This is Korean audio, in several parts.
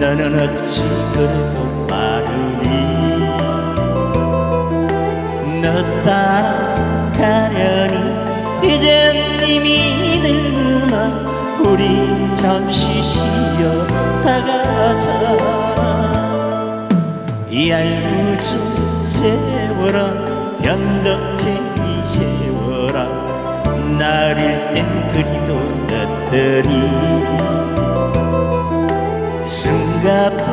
어찌 그래도 빠르니? 너 따라가려니? 이젠 이미 늙으나? 우리 잠시 쉬었다가 가자 이 얄궂은 세월아 변덕쟁이 세월아 나를 땐 그리도 늦더니 승가포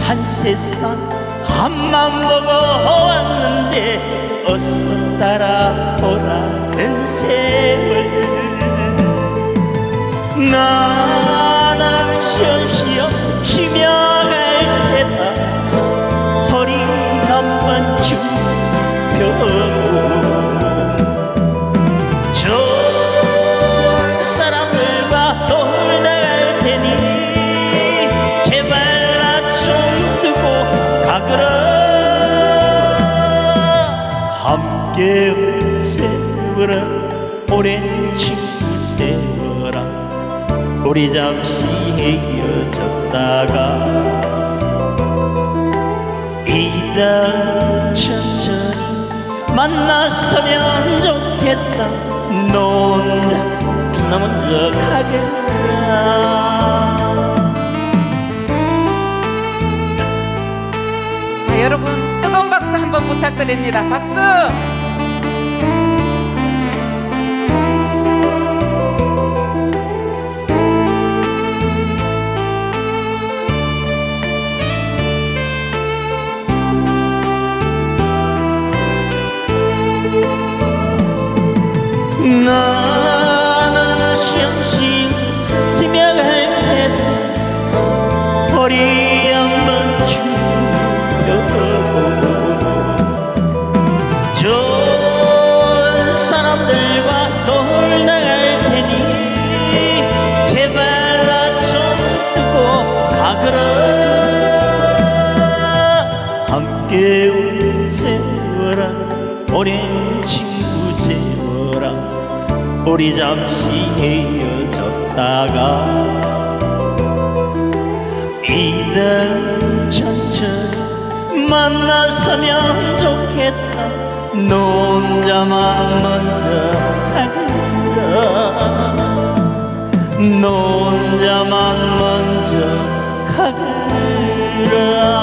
한세상 한만 보고 왔는데 어서 따라오라는 세월. 나 함께 온 세월아 오랜 친구 세월아 우리 잠시 헤어졌다가 이다 천천히 만났으면 좋겠다. 너 혼자 나 먼저 가겠라 자 여러분 뜨거운 박수 한번 부탁드립니다. 박수 나는 쉬며 갈 테다 허리 한번 쭈펴보고 좋은 사람들과 놀다 갈 테니 제발 나좀 두고 가거라 함께 온 세월아 오랜 친구 세월아 우리 잠시 헤어졌다가 이다 천천히 만났으면 좋겠다. 너 혼자만 먼저 가거라. 너 혼자만 먼저 가거라